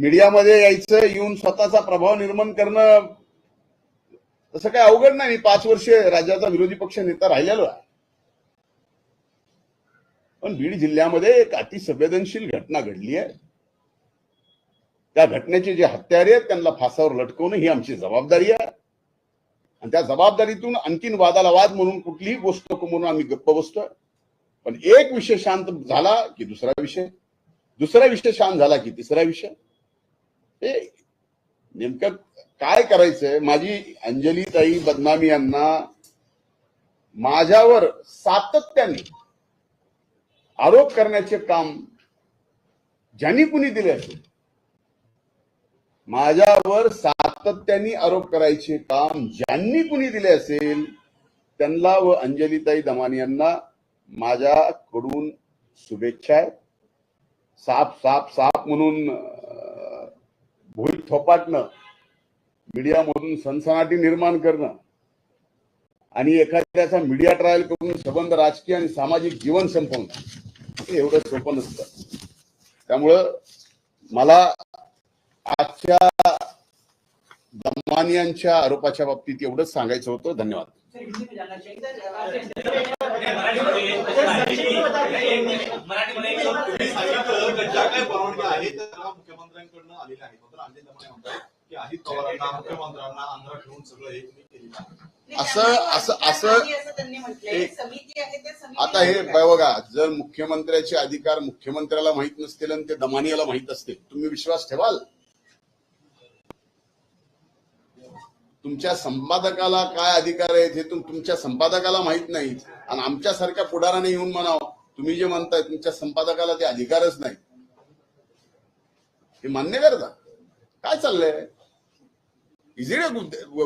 मीडियामध्ये यायचं येऊन स्वतःचा प्रभाव निर्माण करणं तसं काय अवघड नाही. मी पाच वर्ष राज्याचा विरोधी पक्ष नेता राहिलेलो आहे. पण बीड जिल्ह्यामध्ये एक अतिसंवेदनशील घटना घडली आहे. त्या घटनेचे जे हत्यारे आहेत त्यांना फासावर लटकवणं ही आमची जबाबदारी आहे. आणि त्या जबाबदारीतून आणखीन वादाला वाद म्हणून कुठलीही गोष्ट नको म्हणून आम्ही गप्प बसतोय. पण एक विषय शांत झाला की दुसरा विषय. दुसरा विषय शांत झाला की तिसरा विषय. हे नेमकं काय करायचंय? माझी अंजली ताई बदनामी यांना माझ्यावर सातत्याने आरोप करण्याचे काम ज्यांनी कुणी दिले असेल माझ्यावर सातत्याने आरोप करायचे काम ज्यांनी कुणी दिले असेल त्यांना व अंजलीताई दमानी यांना माझ्याकडून शुभेच्छा आहेत. साप साप साप म्हणून भुई थोपाटणं मीडियामधून सनसनाटी निर्माण करणं आणि एखाद्याचा मीडिया ट्रायल करून संबंध राजकीय आणि सामाजिक जीवन संपवणं हे एवढं सोपं नसतं. त्यामुळं मला आजच्या दमानियांच्या आरोपाच्या बाबतीत एवढंच सांगायचं होतं. धन्यवाद. मराठी ज्या काही आहेत त्या सर्व मुख्यमंत्र्यांकडनं आलेल्या आहेत. मात्र अंजली दमाने म्हणतात की अजित पवारांना मुख्यमंत्र्यांना ठेवून सगळं हे तुम्ही केलेलं आहे. असं- असं- असं- असं त्यांनी म्हटलंय. एक- समिती आहे त्या समिती आता हे बघा जर मुख्यमंत्र्याचे अधिकार मुख्यमंत्र्याला माहीत नसतील आणि ते दमानियाला माहीत असतील तुम्ही विश्वास ठेवाल? तुमच्या संपादकाला काय अधिकार आहेत हे तुम- तुमच्या संपादकाला माहीत नाही आणि आमच्यासारख्या पुढाराने येऊन म्हणाव तुम्ही जे म्हणताय तुमच्या संपादकाला ते अधिकारच नाही. हे मान्य करता? काय चाललंय? Is it a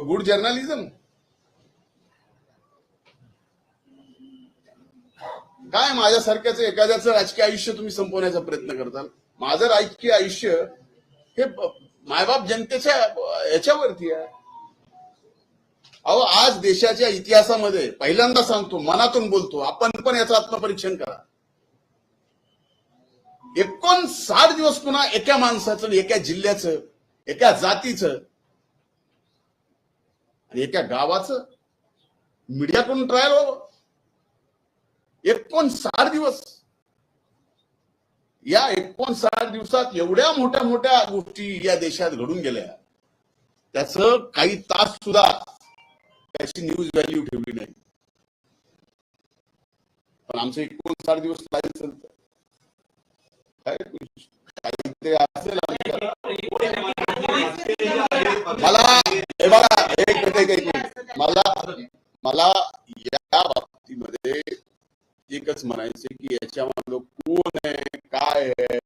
good journalism काय माझ्यासारख्याच एखाद्याचं राजकीय आयुष्य तुम्ही संपवण्याचा प्रयत्न करताल? माझं राजकीय आयुष्य हे मायबाप जनतेच्या याच्यावरती आहे. अहो आज देशाच्या इतिहासामध्ये पहिल्यांदा सांगतो मनातून बोलतो आपण पण याचं आत्मपरीक्षण करा. एकोणसाठ दिवस पुन्हा एका माणसाचं एका जिल्ह्याचं एका जातीचं आणि एका गावाचं मीडियाकडून ट्रायल व्हावं. एकोणसाठ दिवस. या एकोणसाठ दिवसात एवढ्या मोठ्या मोठ्या गोष्टी या देशात घडून गेल्या. त्याच काही तास सुद्धा त्याची न्यूज़ व्हॅल्यू ठेवली नाही। पण आमचं एकोणसाठ दिवस लाईव्ह चालतं काय काहीतरी असेल मला हे बघा एक मिनिट, एक मला मला या बाबतीमध्ये एकच की कोण आहे काय आहे